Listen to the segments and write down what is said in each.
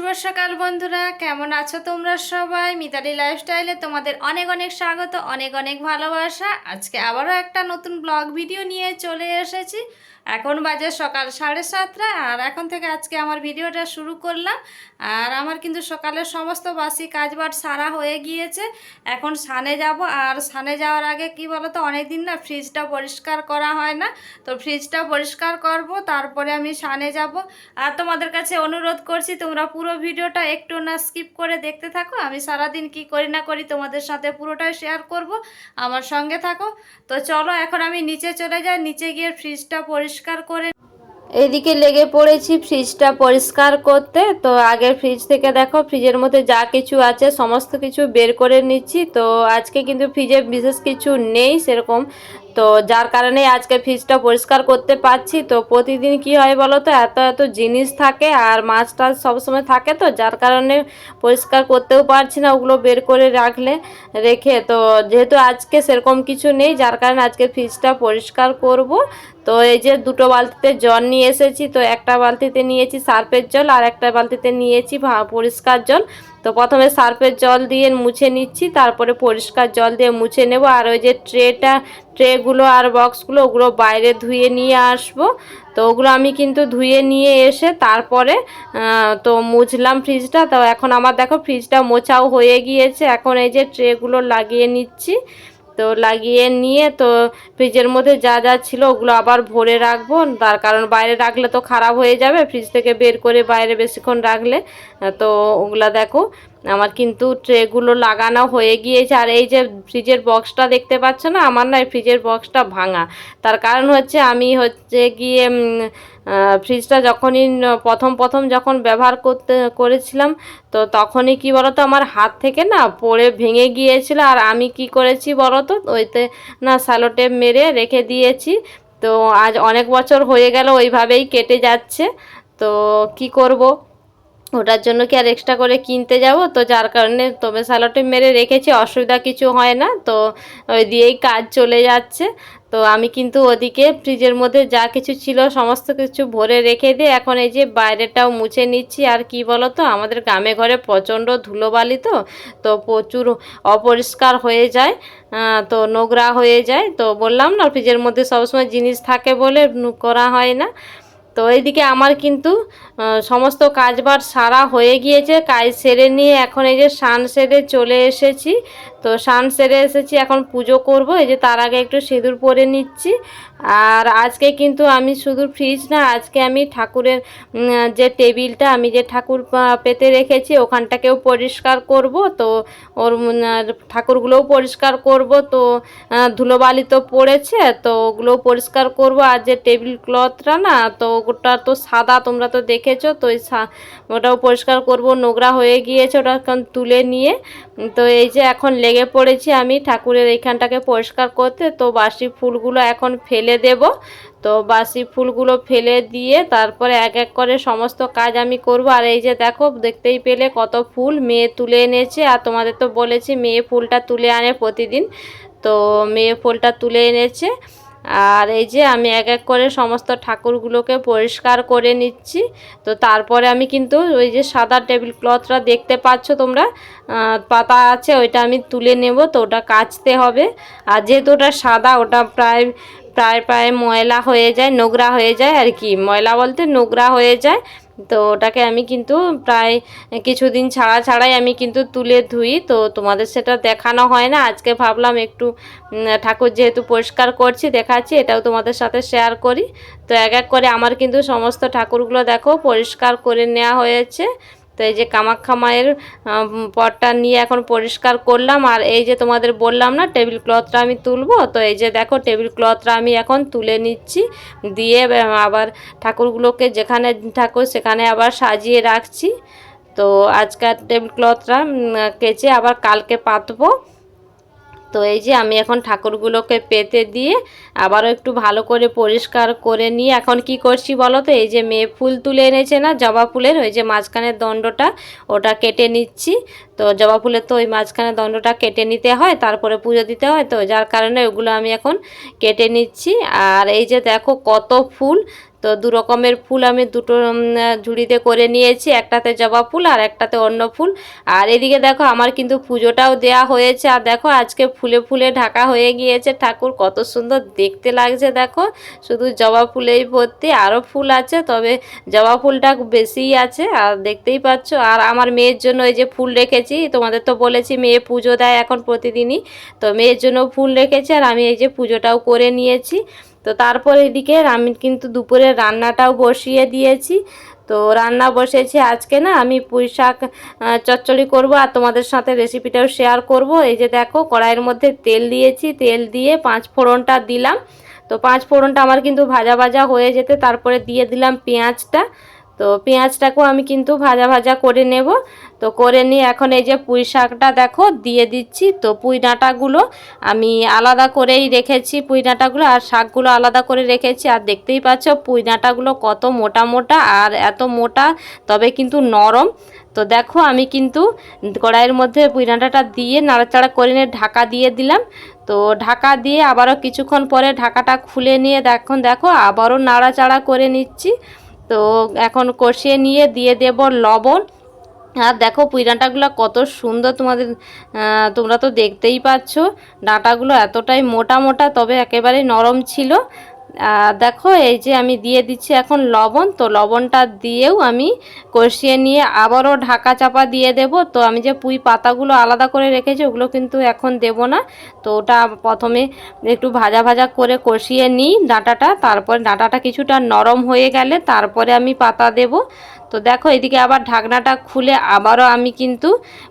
শুভ সকাল বন্ধুরা, কেমন আছো তোমরা সবাই? মিতালি লাইফস্টাইলে তোমাদের অনেক অনেক স্বাগত, অনেক অনেক ভালোবাসা। আজকে আবারও একটা নতুন ব্লগ ভিডিও নিয়ে চলে এসেছি। এখন বাজে সকাল সাড়ে সাতটা, আর এখন থেকে আজকে আমার ভিডিওটা শুরু করলাম। আর আমার কিন্তু সকালের সমস্ত বাসি কাজবাজ সারা হয়ে গিয়েছে। এখন সানে যাব, আর সানে যাওয়ার আগে কি বলো তো অনেক দিন না ফ্রিজটা পরিষ্কার করা হয় না। তো ফ্রিজটা পরিষ্কার করব, তারপরে আমি সানে যাব। আর তোমাদের কাছে অনুরোধ করছি, তোমরা পুরো ভিডিওটা একটু না স্কিপ করে দেখতে থাকো। আমি সারাদিন কি করি না করি তোমাদের সাথে পুরোটাই শেয়ার করব। আমার সঙ্গে থাকো। তো চলো, এখন আমি নিচে চলে যাই। নিচে গিয়ে ফ্রিজটা পরিষ্কার করে এদিকে লেগে পড়েছি ফ্রিজটা পরিষ্কার করতে। তো আগে ফ্রিজ থেকে দেখো ফ্রিজের মধ্যে যা কিছু আছে, সমস্ত কিছু বের করে নিচ্ছি। তো আজকে কিন্তু ফ্রিজে বিশেষ কিছু নেই, সেরকম তো যার কারণে আজকে ফ্রিজটা পরিষ্কার করতে পারছি। তো প্রতিদিন কি হয় বলো তো? এত এত জিনিস থাকে আর মাছ টাছ সবসময় থাকে তো, যার কারণে পরিষ্কার করতেও পারছি না ওগুলো বের করে রাখলে, রেখে। তো যেহেতু আজকে সেরকম কিছু নেই, যার কারণে আজকে ফ্রিজটা পরিষ্কার করব। তো এই যে দুটো বালতিতে জল নিয়ে এসেছি, তো একটা বালতিতে নিয়েছি সার্ফের জল আর একটা বালতিতে নিয়েছি পরিষ্কার জল। তো প্রথমে সার্ফের জল দিয়ে মুছে নিচ্ছি, তারপরে পরিষ্কার জল দিয়ে মুছে নেব। আর ওই যে ট্রেটা, ট্রেগুলো আর বক্সগুলো, ওগুলো বাইরে ধুয়ে নিয়ে আসব। তো ওগুলো আমি কিন্তু ধুয়ে নিয়ে এসে তারপরে তো মুছলাম ফ্রিজটা। তো এখন আমার দেখো ফ্রিজটা মোছাও হয়ে গিয়েছে। এখন এই যে ট্রেগুলো লাগিয়ে নিচ্ছি। তো লাগিয়ে নিয়ে তো ফ্রিজের মধ্যে যা যা ছিল ওগুলো আবার ভরে রাখব। তার কারণ বাইরে রাখলে তো খারাপ হয়ে যাবে ফ্রিজ থেকে বের করে বাইরে বেশিক্ষণ রাখলে, তো ওগুলা দেখো, আমার কিন্তু ট্রেগুলো লাগানো হয়ে গিয়েছে। আর এই যে ফ্রিজের বক্সটা দেখতে পাচ্ছ না? আমার না ফ্রিজের বক্সটা ভাঙা। তার কারণ হচ্ছে আমি হচ্ছে গিয়ে ফ্রিজটা যখনই প্রথম প্রথম যখন ব্যবহার করতে, করেছিলাম, তো তখনই কি বলতো, আমার হাত থেকে না পড়ে ভেঙে গিয়েছিল, আর আমি কি করেছি বলতো, ওইতে না স্যালোটেপ মেরে রেখে দিয়েছি। তো আজ অনেক বছর হয়ে গেল, ওইভাবেই কেটে যাচ্ছে। তো কি করব? ওটার জন্য কি আর এক্সট্রা করে কিনতে যাব? তো যার কারণে তবে স্যালোটে মেরে রেখেছি, অসুবিধা কিছু হয় না। তো ওই দিয়েই কাজ চলে যাচ্ছে। তো আমি কিন্তু ওদিকে ফ্রিজের মধ্যে যা কিছু ছিল, সমস্ত কিছু ভরে রেখে দিয়ে এখন এই যে বাইরেটাও মুছে নিচ্ছি। আর কি বলো তো আমাদের গ্রামে ঘরে প্রচণ্ড ধুলোবালি তো তো প্রচুর অপরিষ্কার হয়ে যায় তো নোংরা হয়ে যায়। তো বললাম না ফ্রিজের মধ্যে সবসময় জিনিস থাকে বলে করা হয় না। তো এইদিকে আমার কিন্তু সমস্ত কাজবাজ সারা হয়ে গিয়েছে, কাজ সেরে নিয়ে এখন এই যে সান সেরে চলে এসেছি। তো সান সেরে এসেছি, এখন পুজো করব, এই যে তার আগে একটু সিঁদুর পরে নিচ্ছি। আর আজকে কিন্তু আমি শুধু ফ্রিজ না, আজকে আমি ঠাকুরের যে টেবিলটা, আমি যে ঠাকুর পেতে রেখেছি, ওখানটাকেও পরিষ্কার করব। তো ওর ঠাকুরগুলোও পরিষ্কার করব। তো ধুলোবালি তো পড়েছে, তো ওগুলো পরিষ্কার করব। আর যে টেবিল ক্লথটা না, তো ওটা তো সাদা, তোমরা তো দেখেছ? তো ওটাও পরিষ্কার করব। নোংরা হয়ে গিয়েছে, ওটা তুলে নিয়ে। তো এই যে এখন লেগে পড়েছি আমি ঠাকুরের এইখানটাকে পরিষ্কার করতে। তো বাসি ফুলগুলো এখন ফেলে দেব। তো বাসি ফুলগুলো ফেলে দিয়ে তারপরে এক এক করে সমস্ত কাজ আমি করব। আর এই যে দেখো, দেখতেই পেলে কত ফুল মেয়ে তুলে এনেছে। আর তোমাদের তো বলেছি, মেয়ে ফুলটা তুলে আনে প্রতিদিন। তো মেয়ে ফুলটা তুলে এনেছে। আর এই যে আমি এক এক করে সমস্ত ঠাকুরগুলোকে পরিষ্কার করে নিচ্ছি। তো তারপরে আমি কিন্তু ওই যে সাদা টেবিল ক্লথটা দেখতে পাচ্ছ তোমরা? পাতা আছে, ওইটা আমি তুলে নেব, তো ওটা কাচতে হবে। আর যেহেতু ওটা সাদা, ওটা প্রায় প্রায় প্রায় ময়লা হয়ে যায়, নোংরা হয়ে যায়, আর কি। ময়লা বলতে নোংরা হয়ে যায় তো ওটাকে আমি কিন্তু প্রায় কিছুদিন ছাড়া ছাড়াই আমি কিন্তু তুলে ধুই। তো তোমাদের সেটা দেখানো হয় না। আজকে ভাবলাম একটু ঠাকুর যেহেতু পরিষ্কার করছি, দেখাচ্ছি, এটাও তোমাদের সাথে শেয়ার করি। তো এক এক করে আমার কিন্তু সমস্ত ঠাকুরগুলো দেখো, পরিষ্কার করে নেওয়া হয়েছে। তো এই যে কামাখ্যা মায়ের পটটা নিয়ে এখন পরিষ্কার করলাম, আর এই যে তোমাদের বললাম না টেবিল ক্লথটা আমি তুলবো, তো এই যে দেখো টেবিল ক্লথটা আমি এখন তুলে নিচ্ছি, দিয়ে আবার ঠাকুরগুলোকে যেখানে ঠাকুর সেখানে আবার সাজিয়ে রাখছি, তো আজকাল টেবিল ক্লথটা কেচে আবার কালকে পাতবো তো এই যে আমি এখন ঠাকুরগুলোকে পেতে দিয়ে আবারও একটু ভালো করে পরিষ্কার করে নিয়ে এখন কি করছি বলো তো? এই যে মেয়ে ফুল তুলে এনেছে না, জবা ফুলের, ওই যে মাঝখানের দণ্ডটা ওটা কেটে নিচ্ছি। তো জবা ফুলের তো ওই মাঝখানে দণ্ডটা কেটে নিতে হয়, তারপরে পুজো দিতে হয়। তো যার কারণে ওগুলো আমি এখন কেটে নিচ্ছি। আর এই যে দেখো কত ফুল তো দু রকমের ফুল আমি দুটো ঝুড়িতে করে নিয়েছি, একটাতে জবা ফুল আর একটাতে অন্য ফুল। আর এদিকে দেখো আমার কিন্তু পুজোটাও দেয়া হয়েছে। আর দেখো আজকে ফুলে ফুলে ঢাকা হয়ে গিয়েছে ঠাকুর, কত সুন্দর দেখতে লাগছে দেখো। শুধু জবা ফুলেই ভর্তি আরও ফুল আছে, তবে জবা ফুলটা বেশিই আছে, আর দেখতেই পাচ্ছ। আর আমার মেয়ের জন্য এই যে ফুল রেখেছি, তোমাদের তো বলেছি মেয়ে পুজো দেয় এখন প্রতিদিনই, তো মেয়ের জন্য ফুল রেখেছি, আর আমি এই যে পুজোটাও করে নিয়েছি। তো তারপর এদিকে আমি কিন্তু দুপুরে রান্নাটাও বসিয়ে দিয়েছি। তো রান্না বসেছি আজকে না, আমি পুঁই শাক চচ্চড়ি করব আর তোমাদের সাথে রেসিপিটাও শেয়ার করব। এই যে দেখো, কড়াইয়ের মধ্যে তেল দিয়েছি, তেল দিয়ে পাঁচ ফোড়নটা দিলাম। তো পাঁচ ফোড়নটা আমার কিন্তু ভাজা ভাজা হয়ে যেতে, তারপরে দিয়ে দিলাম পেঁয়াজটা। তো পেঁয়াজটাকেও আমি কিন্তু ভাজা ভাজা করে নেব। তো করে নিয়ে এখন এই যে পুঁই শাকটা দেখো, দিয়ে দিচ্ছি। তো পুঁই ডাঁটাগুলো আমি আলাদা করেই রেখেছি, পুঁই ডাঁটাগুলো। আর শাকগুলো আলাদা করে রেখেছি। আর দেখতেই পাচ্ছ, পুঁই ডাঁটাগুলো কত মোটা মোটা আর এত মোটা, তবে কিন্তু নরম। তো দেখো, আমি কিন্তু কড়াইয়ের মধ্যে পুঁই ডাঁটাটা দিয়ে নাড়াচাড়া করে নিয়ে ঢাকা দিয়ে দিলাম। তো ঢাকা দিয়ে আবারও কিছুক্ষণ পরে ঢাকাটা খুলে নিয়ে দেখুন দেখো, আবারও নাড়াচাড়া করে নিচ্ছি। তো এখন কষিয়ে নিয়ে দিয়ে দেব লবণ। আর দেখো পুঁই ডাঁটাগুলো কত সুন্দর তোমাদের তোমরা তো দেখতেই পাচ্ছ। ডাঁটাগুলো এতটাই মোটা মোটা, তবে একেবারে নরম ছিল। দেখো, এই যে আমি দিয়ে দিচ্ছি এখন লবণ। তো লবণটা দিয়েও আমি কষিয়ে নিয়ে আবারও ঢাকা চাপা দিয়ে দেব। তো আমি যে পুঁই পাতাগুলো আলাদা করে রেখেছি, ওগুলো কিন্তু এখন দেব না। তো ওটা প্রথমে একটু ভাজা ভাজা করে কষিয়ে নিই ডাঁটাটা। তারপর ডাঁটাটা কিছুটা নরম হয়ে গেলে তারপরে আমি পাতা দেব। তো দেখো, এদিকে আবার ঢাকনাটা খুলে আবারও আমি কিন্তু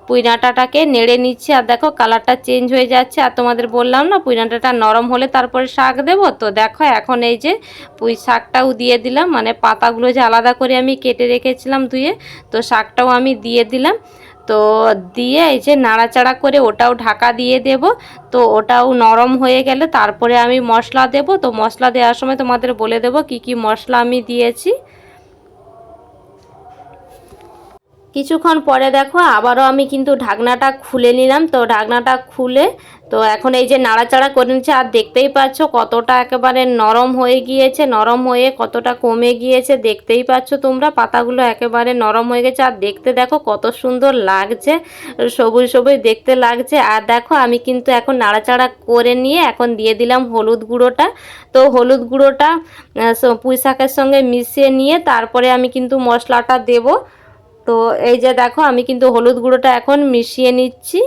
পুঁই ডাঁটাটাকে নেড়ে নিচ্ছি। আর দেখো, কালারটা চেঞ্জ হয়ে যাচ্ছে। আর তোমাদের বললাম না পুঁই ডাঁটাটা নরম হলে তারপরে শাক দেবো? তো দেখো, এখন এই যে পুঁই শাকটাও দিয়ে দিলাম। মানে পাতাগুলো যে আলাদা করে আমি কেটে রেখেছিলাম ধুয়ে, তো শাকটাও আমি দিয়ে দিলাম। তো দিয়ে এই যে নাড়াচাড়া করে ওটাও ঢাকা দিয়ে দেব। তো ওটাও নরম হয়ে গেলে তারপরে আমি মশলা দেব। তো মশলা দেওয়ার সময় তোমাদের বলে দেব কি কি মশলা আমি দিয়েছি। কিছুক্ষণ পরে দেখো, আবারও আমি কিন্তু ঢাকনাটা খুলে নিলাম। তো ঢাকনাটা খুলে, তো এখন এই যে নাড়াচাড়া করে নিচ্ছে, আর দেখতেই পাচ্ছ কতটা একেবারে নরম হয়ে গিয়েছে, নরম হয়ে কতটা কমে গিয়েছে, দেখতেই পাচ্ছ তোমরা, পাতাগুলো একেবারে নরম হয়ে গেছে। আর দেখতে দেখো কত সুন্দর লাগছে, সবুজ সবুজ দেখতে লাগছে। আর দেখো আমি কিন্তু এখন নাড়াচাড়া করে নিয়ে এখন দিয়ে দিলাম হলুদ গুঁড়োটা। তো হলুদ গুঁড়োটা পুঁই শাকের সঙ্গে মিশিয়ে নিয়ে তারপরে আমি কিন্তু মশলাটা দেবো। তো এই যে দেখো, আমি কিন্তু হলুদ গুঁড়োটা এখন মিশিয়ে নিচ্ছি।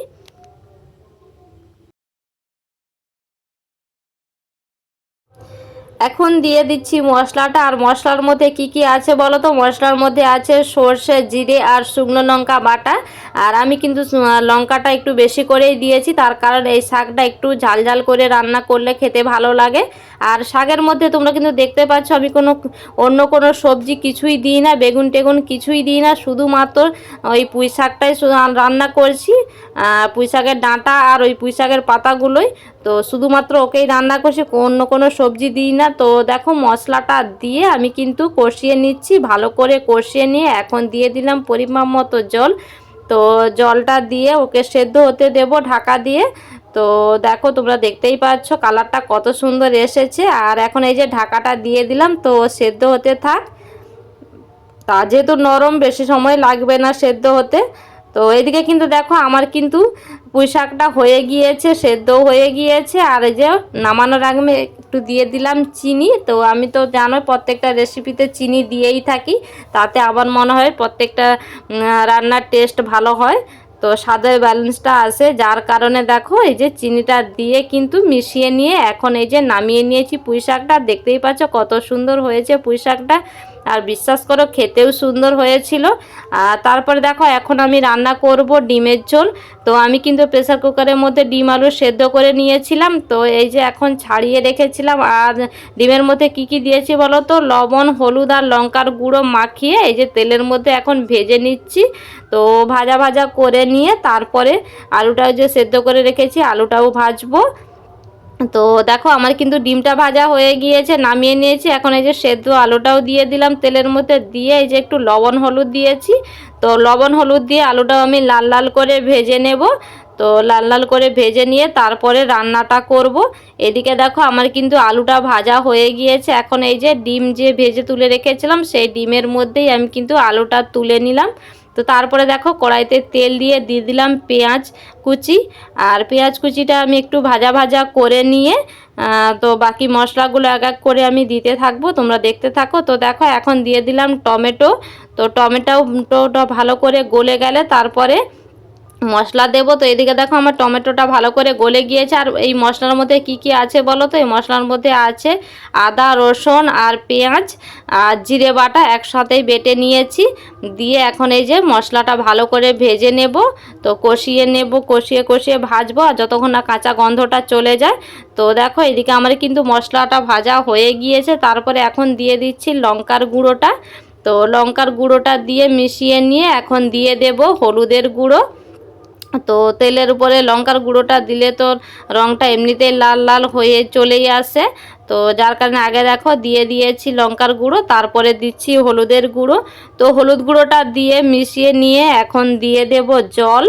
এখন দিয়ে দিচ্ছি মশলাটা, আর মশলার মধ্যে কি কি আছে বলো তো? মশলার মধ্যে আছে সর্ষে, জিরে আর শুকনো লঙ্কা বাটা। আর আমি কিন্তু লঙ্কাটা একটু বেশি করেই দিয়েছি, তার কারণ এই শাকটা একটু ঝাল ঝাল করে রান্না করলে খেতে ভালো লাগে। আর শাকের মধ্যে তোমরা কিন্তু দেখতে পাচ্ছ, আমি কোনো অন্য কোনো সবজি কিছুই দিই না, বেগুন টেগুন কিছুই দিই না, শুধুমাত্র ওই পুঁই শাকটাই রান্না করছি পুঁই শাকের ডাঁটা আর ওই পুঁই শাকের পাতাগুলোই। তো শুধুমাত্র ওকেই রান্না করছি, অন্য কোনো সবজি দিই না। তো দেখো মশলাটা দিয়ে আমি কিন্তু কষিয়ে নিচ্ছি, ভালো করে কষিয়ে নিয়ে এখন দিয়ে দিলাম পরিমাণ মতো জল। তো জলটা দিয়ে ওকে সেদ্ধ হতে দেব, ঢাকা দিয়ে। তো দেখো, তোমরা দেখতেই পাচ্ছ কালারটা কত সুন্দর এসেছে। আর এখন এই যে ঢাকাটা দিয়ে দিলাম, তো সেদ্ধ হতে থাক। তা যেহেতু নরম, বেশি সময় লাগবে না সেদ্ধ হতে। তো এদিকে কিন্তু দেখো, আমার কিন্তু পুঁই শাকটা হয়ে গিয়েছে সেদ্ধ হয়ে গিয়েছে। আর এই যে নামানোর আগে একটু দিয়ে দিলাম চিনি। তো আমি তো জানো প্রত্যেকটা রেসিপিতে চিনি দিয়েই থাকি। তাতে আমার মনে হয় প্রত্যেকটা রান্নার টেস্ট ভালো হয়। তো স্বাদের ব্যালেন্সটা আসে যার কারণে দেখো এই যে চিনিটা দিয়ে কিন্তু মিশিয়ে নিয়ে এখন এই যে নামিয়ে নিয়েছি পুঁই শাকটা দেখতেই পাচ্ছ কত সুন্দর হয়েছে পুঁই শাকটা আর বিশ্বাস করো খেতেও সুন্দর হয়েছিল। আর তারপরে দেখো, এখন আমি রান্না করব ডিমের ঝোল। তো আমি কিন্তু প্রেসার কুকারের মধ্যে ডিম আলু সেদ্ধ করে নিয়েছিলাম। তো এই যে এখন ছাড়িয়ে রেখেছিলাম। আর ডিমের মধ্যে কি কি দিয়েছি বলো তো? লবণ, হলুদ আর লঙ্কার গুঁড়ো মাখিয়ে এই যে তেলের মধ্যে এখন ভেজে নিচ্ছি। তো ভাজা ভাজা করে নিয়ে তারপরে আলুটাও যে সেদ্ধ করে রেখেছি, আলুটাও ভাজবো। তো দেখো আমার কিন্তু ডিমটা ভাজা হয়ে গিয়েছে, নামিয়ে নিয়েছি। এখন এই যে সেদ্ধ আলুটাও দিয়ে দিলাম তেলের মধ্যে। দিয়ে এই যে একটু লবণ হলুদ দিয়েছি। তো লবণ হলুদ দিয়ে আলুটাও আমি লাল লাল করে ভেজে নেব। তো লাল লাল করে ভেজে নিয়ে তারপরে রান্নাটা করব। এদিকে দেখো আমার কিন্তু আলুটা ভাজা হয়ে গিয়েছে। এখন এই যে ডিম যে ভেজে তুলে রেখেছিলাম, সেই ডিমের মধ্যেই আমি কিন্তু আলুটা তুলে নিলাম। তো তারপরে দেখো কড়াইতে তেল দিয়ে দিয়ে দিলাম পেঁয়াজ কুচি। আর পেঁয়াজ কুচিটা আমি একটু ভাজা ভাজা করে নিয়ে তো বাকি মশলাগুলো এক এক করে আমি দিতে থাকব, তোমরা দেখতে থাকো। তো দেখো এখন দিয়ে দিলাম টমেটো। তো টমেটোটা ভালো করে গলে গেলে তারপরে মশলা দেব তো, এদিকে দেখো আমার টমেটোটা ভালো করে গলে গিয়েছে। আর এই মশলার মধ্যে কি কি আছে বলো তো? এই মশলার মধ্যে আছে আদা, রসুন আর পেঁয়াজ আর জিরে বাটা একসাথেই বেটে নিয়েছি। দিয়ে এখন এই যে মশলাটা ভালো করে ভেজে নেব। তো কষিয়ে নেব, কষিয়ে কষিয়ে ভাজবো আর যতক্ষণ না কাঁচা গন্ধটা চলে যায়। তো দেখো এদিকে আমার কিন্তু মশলাটা ভাজা হয়ে গিয়েছে। তারপরে এখন দিয়ে দিচ্ছি লঙ্কার গুঁড়োটা। তো লঙ্কার গুঁড়োটা দিয়ে মিশিয়ে নিয়ে এখন দিয়ে দেব হলুদের গুঁড়ো। তো তেলের উপরে লঙ্কার গুঁড়োটা দিলে তো রঙটা এমনিতেই লাল লাল হয়ে চলেই আসে। তো যার কারণে আগে দেখো দিয়ে দিয়েছি লঙ্কার গুঁড়ো, তারপরে দিচ্ছি হলুদের গুঁড়ো। তো হলুদ গুঁড়োটা দিয়ে মিশিয়ে নিয়ে এখন দিয়ে দেব জল।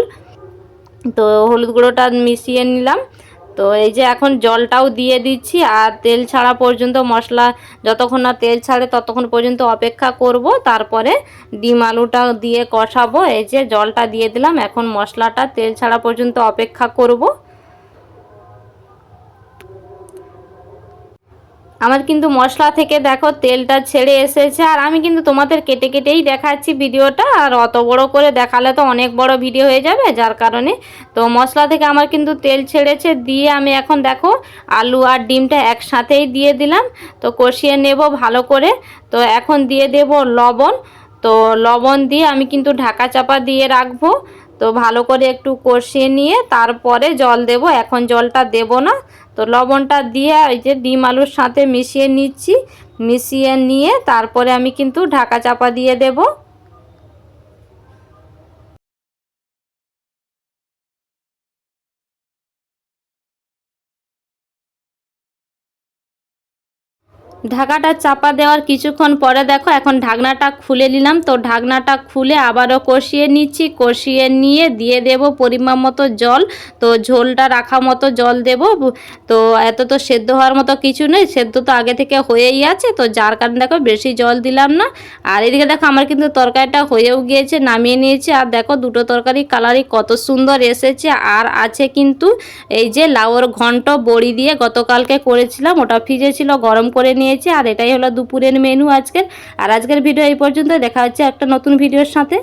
তো হলুদ গুঁড়োটা মিশিয়ে নিলাম। তো এই যে এখন জলটাও দিয়ে দিচ্ছি আর তেল ছাড়া পর্যন্ত মশলা যতক্ষণ না তেল ছাড়ে ততক্ষণ পর্যন্ত অপেক্ষা করব। তারপরে ডিম আলুটা দিয়ে কষাবো। এই যে জলটা দিয়ে দিলাম। এখন মশলাটা তেল ছাড়া পর্যন্ত অপেক্ষা করব। আমার কিন্তু মশলা থেকে দেখো তেলটা ছেড়ে এসেছে, আর আমি কিন্তু তোমাদের কেটে কেটেই দেখাচ্ছি ভিডিওটা, আর অত বড় করে দেখালে তো অনেক বড় ভিডিও হয়ে যাবে, যার কারণে। তো মশলা থেকে আমার কিন্তু তেল ছেড়েছে, দিয়ে আমি এখন দেখো আলু আর ডিমটা একসাথেই দিয়ে দিলাম, তো কষিয়ে নেব ভালো করে। তো এখন দিয়ে দেব লবণ, তো লবণ দিয়ে আমি কিন্তু ঢাকা চাপা দিয়ে রাখব, তো ভালো করে একটু কষিয়ে নিয়ে তারপরে জল দেব, এখন জলটা দেব না। তো লবণটা দিয়ে ওই যে ডিম আলুর সাথে মিশিয়ে নিচ্ছি, মিশিয়ে নিয়ে তারপরে আমি কিন্তু ঢাকা চাপা দিয়ে দেবো। ঢাকাটা চাপা দেওয়ার কিছুক্ষণ পরে দেখো এখন ঢাকনাটা খুলে নিলাম। তো ঢাকনাটা খুলে আবারও কষিয়ে নিচ্ছি। কষিয়ে নিয়ে দিয়ে দেব পরিমাণ মতো জল। তো ঝোলটা রাখা মতো জল দেব। তো এত তো সেদ্ধ হওয়ার মতো কিছু নেই। সেদ্ধ তো আগে থেকে হয়েই আছে। তো যার কারণে দেখো বেশি জল দিলাম না। আর এদিকে দেখো আমার কিন্তু তরকারিটা হয়েও গিয়েছে, নামিয়ে নিয়েছে। আর দেখো দুটো তরকারি কালারই কত সুন্দর এসেছে। আর আছে কিন্তু এই যে লাউর ঘন্ট বড়ি দিয়ে গতকালকে করেছিলাম। ওটা ফ্রিজে ছিল, গরম করে নিয়ে নিয়েছি, আর এটাই হলো দুপুরের মেনু আজকের। আর আজকের ভিডিও এই পর্যন্ত দেখা হচ্ছে একটা নতুন ভিডিওর সাথে।